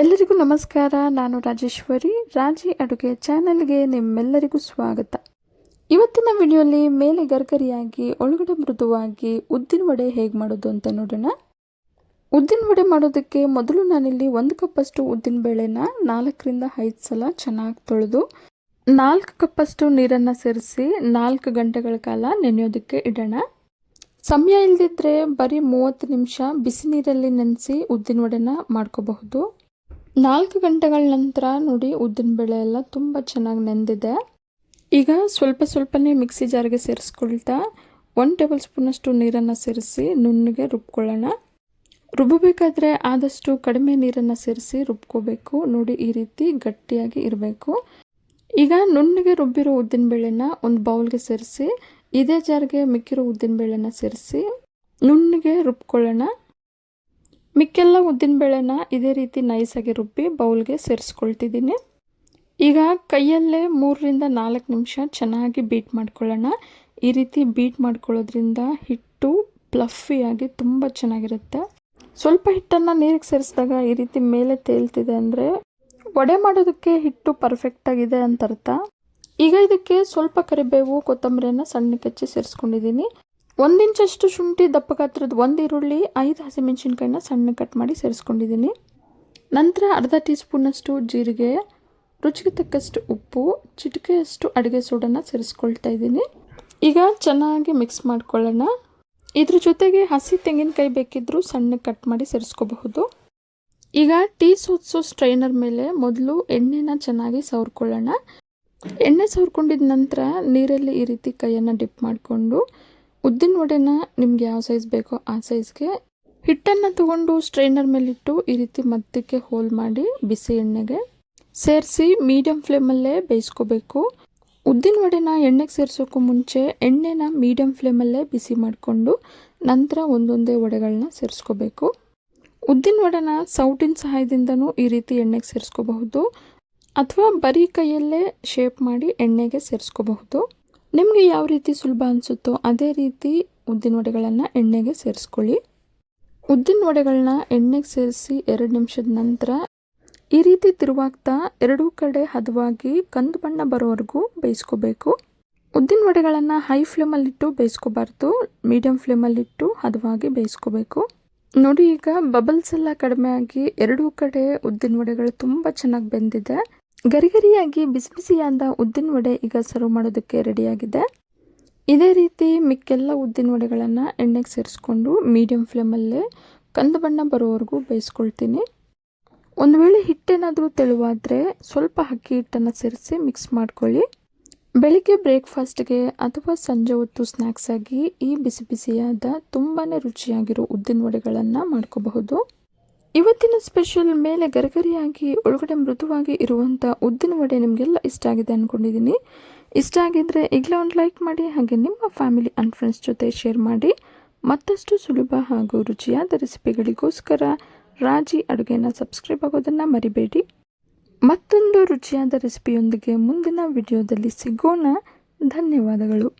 ಎಲ್ಲರಿಗೂ ನಮಸ್ಕಾರ, ನಾನು ರಾಜೇಶ್ವರಿ. ರಾಜಿ ಅಡುಗೆ ಚಾನೆಲ್ಗೆ ನಿಮ್ಮೆಲ್ಲರಿಗೂ ಸ್ವಾಗತ. ಇವತ್ತಿನ ವಿಡಿಯೋಲಿ ಮೇಲೆ ಗರ್ಗರಿಯಾಗಿ, ಒಳಗಡೆ ಮೃದುವಾಗಿ ಉದ್ದಿನ ವಡೆ ಹೇಗೆ ಮಾಡೋದು ಅಂತ ನೋಡೋಣ. ಉದ್ದಿನ ವಡೆ ಮಾಡೋದಕ್ಕೆ ಮೊದಲು ನಾನಿಲ್ಲಿ ಒಂದು ಕಪ್ಪಷ್ಟು ಉದ್ದಿನ ಬೇಳೆನ ನಾಲ್ಕರಿಂದ ಐದು ಸಲ ಚೆನ್ನಾಗಿ ತೊಳೆದು, ನಾಲ್ಕು ಕಪ್ಪಷ್ಟು ನೀರನ್ನು ಸೇರಿಸಿ ನಾಲ್ಕು ಗಂಟೆಗಳ ಕಾಲ ನೆನೆಯೋದಕ್ಕೆ ಇಡೋಣ. ಸಮಯ ಇಲ್ಲದಿದ್ದರೆ ಬರೀ ಮೂವತ್ತು ನಿಮಿಷ ಬಿಸಿ ನೀರಲ್ಲಿ ನೆನೆಸಿ ಉದ್ದಿನ ವಡೆನ ಮಾಡ್ಕೋಬಹುದು. ನಾಲ್ಕು ಗಂಟೆಗಳ ನಂತರ ನೋಡಿ ಉದ್ದಿನ ಬೇಳೆ ಎಲ್ಲ ತುಂಬ ಚೆನ್ನಾಗಿ ನೆಂದಿದೆ. ಈಗ ಸ್ವಲ್ಪ ಸ್ವಲ್ಪನೇ ಮಿಕ್ಸಿ ಜಾರ್ಗೆ ಸೇರಿಸ್ಕೊಳ್ತಾ ಒನ್ ಟೇಬಲ್ ಸ್ಪೂನಷ್ಟು ನೀರನ್ನು ಸೇರಿಸಿ ನುಣ್ಣಗೆ ರುಬ್ಕೊಳ್ಳೋಣ. ರುಬ್ಬಬೇಕಾದ್ರೆ ಆದಷ್ಟು ಕಡಿಮೆ ನೀರನ್ನು ಸೇರಿಸಿ ರುಬ್ಕೋಬೇಕು. ನೋಡಿ ಈ ರೀತಿ ಗಟ್ಟಿಯಾಗಿ ಇರಬೇಕು. ಈಗ ನುಣ್ಣಗೆ ರುಬ್ಬಿರೋ ಉದ್ದಿನ ಬೇಳೆನ ಒಂದು ಬೌಲ್ಗೆ ಸೇರಿಸಿ ಇದೇ ಜಾರ್ಗೆ ಮಿಕ್ಕಿರೋ ಉದ್ದಿನ ಬೇಳೆನ ಸೇರಿಸಿ ನುಣ್ಣಗೆ ರುಬ್ಕೊಳ್ಳೋಣ. ಮಿಕ್ಕೆಲ್ಲ ಉದ್ದಿನ ಬೇಳೆನ ಇದೇ ರೀತಿ ನೈಸಾಗಿ ರುಬ್ಬಿ ಬೌಲ್ಗೆ ಸೇರಿಸ್ಕೊಳ್ತಿದ್ದೀನಿ. ಈಗ ಕೈಯಲ್ಲೇ ಮೂರರಿಂದ ನಾಲ್ಕು ನಿಮಿಷ ಚೆನ್ನಾಗಿ ಬೀಟ್ ಮಾಡ್ಕೊಳ್ಳೋಣ. ಈ ರೀತಿ ಬೀಟ್ ಮಾಡ್ಕೊಳ್ಳೋದ್ರಿಂದ ಹಿಟ್ಟು ಪ್ಲಫಿಯಾಗಿ ತುಂಬ ಚೆನ್ನಾಗಿರುತ್ತೆ. ಸ್ವಲ್ಪ ಹಿಟ್ಟನ್ನು ನೀರಿಗೆ ಸೇರಿಸಿದಾಗ ಈ ರೀತಿ ಮೇಲೆ ತೇಲ್ತಿದೆ ಅಂದರೆ ವಡೆ ಮಾಡೋದಕ್ಕೆ ಹಿಟ್ಟು ಪರ್ಫೆಕ್ಟಾಗಿದೆ ಅಂತ ಅರ್ಥ. ಈಗ ಇದಕ್ಕೆ ಸ್ವಲ್ಪ ಕರಿಬೇವು, ಕೊತ್ತಂಬರಿಯನ್ನು ಸಣ್ಣಕ್ಕೆ ಹೆಚ್ಚಿ ಸೇರಿಸ್ಕೊಂಡಿದ್ದೀನಿ. ಒಂದು ಇಂಚಷ್ಟು ಶುಂಠಿ ದಪ್ಪ ಗಾತ್ರದ ಒಂದು ಈರುಳ್ಳಿ, ಐದು ಹಸಿಮೆಣಸಿನ್ಕಾಯಿನ ಸಣ್ಣ ಕಟ್ ಮಾಡಿ ಸೇರಿಸ್ಕೊಂಡಿದ್ದೀನಿ. ನಂತರ ಅರ್ಧ ಟೀ ಸ್ಪೂನಷ್ಟು ಜೀರಿಗೆ, ರುಚಿಗೆ ತಕ್ಕಷ್ಟು ಉಪ್ಪು, ಚಿಟಿಕೆಯಷ್ಟು ಅಡುಗೆ ಸೋಡನ್ನು ಸೇರಿಸ್ಕೊಳ್ತಾ ಇದ್ದೀನಿ. ಈಗ ಚೆನ್ನಾಗಿ ಮಿಕ್ಸ್ ಮಾಡ್ಕೊಳ್ಳೋಣ. ಇದ್ರ ಜೊತೆಗೆ ಹಸಿ ತೆಂಗಿನಕಾಯಿ ಬೇಕಿದ್ದರೂ ಸಣ್ಣ ಕಟ್ ಮಾಡಿ ಸೇರಿಸ್ಕೋಬಹುದು. ಈಗ ಟೀ ಸೋತ್ಸೋ ಸ್ಟ್ರೈನರ್ ಮೇಲೆ ಮೊದಲು ಎಣ್ಣೆನ ಚೆನ್ನಾಗಿ ಸವರ್ಕೊಳ್ಳೋಣ. ಎಣ್ಣೆ ಸವರ್ಕೊಂಡಿದ ನಂತರ ನೀರಲ್ಲಿ ಈ ರೀತಿ ಕೈಯನ್ನು ಡಿಪ್ ಮಾಡಿಕೊಂಡು ಉದ್ದಿನ ವಡೆನ ನಿಮ್ಗೆ ಯಾವ ಸೈಜ್ ಬೇಕೋ ಆ ಸೈಜ್ಗೆ ಹಿಟ್ಟನ್ನು ತಗೊಂಡು ಸ್ಟ್ರೈನರ್ ಮೇಲಿಟ್ಟು ಈ ರೀತಿ ಮದ್ದಕ್ಕೆ ಹೋಲ್ ಮಾಡಿ ಬಿಸಿ ಎಣ್ಣೆಗೆ ಸೇರಿಸಿ ಮೀಡಿಯಮ್ ಫ್ಲೇಮಲ್ಲೇ ಬೇಯಿಸ್ಕೋಬೇಕು. ಉದ್ದಿನ ವಡೆನ ಎಣ್ಣೆಗೆ ಸೇರಿಸೋಕ್ಕೂ ಮುಂಚೆ ಎಣ್ಣೆನ ಮೀಡಿಯಮ್ ಫ್ಲೇಮಲ್ಲೇ ಬಿಸಿ ಮಾಡಿಕೊಂಡು ನಂತರ ಒಂದೊಂದೇ ವಡೆಗಳನ್ನ ಸೇರಿಸ್ಕೋಬೇಕು. ಉದ್ದಿನ ವಡೆನ ಸೌಟಿನ ಸಹಾಯದಿಂದನೂ ಈ ರೀತಿ ಎಣ್ಣೆಗೆ ಸೇರಿಸ್ಕೋಬಹುದು. ಅಥವಾ ಬರೀ ಕೈಯಲ್ಲೇ ಶೇಪ್ ಮಾಡಿ ಎಣ್ಣೆಗೆ ಸೇರಿಸ್ಕೋಬಹುದು. ನಿಮಗೆ ಯಾವ ರೀತಿ ಸುಲಭ ಅನಿಸುತ್ತೋ ಅದೇ ರೀತಿ ಉದ್ದಿನ ವಡೆಗಳನ್ನು ಎಣ್ಣೆಗೆ ಸೇರಿಸ್ಕೊಳ್ಳಿ. ಉದ್ದಿನ ವಡೆಗಳನ್ನ ಎಣ್ಣೆಗೆ ಸೇರಿಸಿ ಎರಡು ನಿಮಿಷದ ನಂತರ ಈ ರೀತಿ ತಿರುವಾಗ್ತಾ ಎರಡೂ ಕಡೆ ಹದವಾಗಿ ಕಂದು ಬಣ್ಣ ಬರೋವರೆಗೂ ಬೇಯಿಸ್ಕೋಬೇಕು. ಉದ್ದಿನ ವಡೆಗಳನ್ನು ಹೈ ಫ್ಲೇಮಲ್ಲಿಟ್ಟು ಬೇಯಿಸ್ಕೋಬಾರ್ದು. ಮೀಡಿಯಮ್ ಫ್ಲೇಮಲ್ಲಿಟ್ಟು ಹದವಾಗಿ ಬೇಯಿಸ್ಕೋಬೇಕು. ನೋಡಿ ಈಗ ಬಬಲ್ಸ್ ಎಲ್ಲ ಕಡಿಮೆ ಆಗಿ ಎರಡೂ ಕಡೆ ಉದ್ದಿನ ವಡೆಗಳು ತುಂಬ ಚೆನ್ನಾಗಿ ಬೆಂದಿದೆ. ಗರಿಗರಿಯಾಗಿ ಬಿಸಿ ಬಿಸಿಯಾದ ಉದ್ದಿನ ವಡೆ ಈಗ ಸರ್ವ್ ಮಾಡೋದಕ್ಕೆ ರೆಡಿಯಾಗಿದೆ. ಇದೇ ರೀತಿ ಮಿಕ್ಕೆಲ್ಲ ಉದ್ದಿನ ವಡೆಗಳನ್ನು ಎಣ್ಣೆಗೆ ಸೇರಿಸ್ಕೊಂಡು ಮೀಡಿಯಮ್ ಫ್ಲೇಮಲ್ಲೇ ಕಂದು ಬಣ್ಣ ಬರೋವರೆಗೂ ಬೇಯಿಸ್ಕೊಳ್ತೀನಿ. ಒಂದು ವೇಳೆ ಹಿಟ್ಟೇನಾದರೂ ತೆಳುವಾದರೆ ಸ್ವಲ್ಪ ಅಕ್ಕಿ ಹಿಟ್ಟನ್ನು ಸೇರಿಸಿ ಮಿಕ್ಸ್ ಮಾಡ್ಕೊಳ್ಳಿ. ಬೆಳಿಗ್ಗೆ ಬ್ರೇಕ್ಫಾಸ್ಟ್ಗೆ ಅಥವಾ ಸಂಜೆ ಹೊತ್ತು ಸ್ನ್ಯಾಕ್ಸ್ ಆಗಿ ಈ ಬಿಸಿ ಬಿಸಿಯಾದ ತುಂಬಾ ರುಚಿಯಾಗಿರೋ ಉದ್ದಿನ ವಡೆಗಳನ್ನು ಮಾಡ್ಕೋಬಹುದು. ಇವತ್ತಿನ ಸ್ಪೆಷಲ್ ಮೇಲೆ ಗರಗರಿಯಾಗಿ, ಒಳಗಡೆ ಮೃದುವಾಗಿ ಇರುವಂಥ ಉದ್ದಿನ ವಡೆ ನಿಮಗೆಲ್ಲ ಇಷ್ಟ ಆಗಿದೆ ಅಂದ್ಕೊಂಡಿದ್ದೀನಿ ಇಷ್ಟ ಆಗಿದ್ದರೆ ಈಗಲೇ ಒಂದು ಲೈಕ್ ಮಾಡಿ, ಹಾಗೆ ನಿಮ್ಮ ಫ್ಯಾಮಿಲಿ ಆ್ಯಂಡ್ ಫ್ರೆಂಡ್ಸ್ ಜೊತೆ ಶೇರ್ ಮಾಡಿ. ಮತ್ತಷ್ಟು ಸುಲಭ ಹಾಗೂ ರುಚಿಯಾದ ರೆಸಿಪಿಗಳಿಗೋಸ್ಕರ ರಾಜಿ ಅಡುಗೆನ ಸಬ್ಸ್ಕ್ರೈಬ್ ಆಗೋದನ್ನು ಮರಿಬೇಡಿ. ಮತ್ತೊಂದು ರುಚಿಯಾದ ರೆಸಿಪಿಯೊಂದಿಗೆ ಮುಂದಿನ ವಿಡಿಯೋದಲ್ಲಿ ಸಿಗೋಣ. ಧನ್ಯವಾದಗಳು.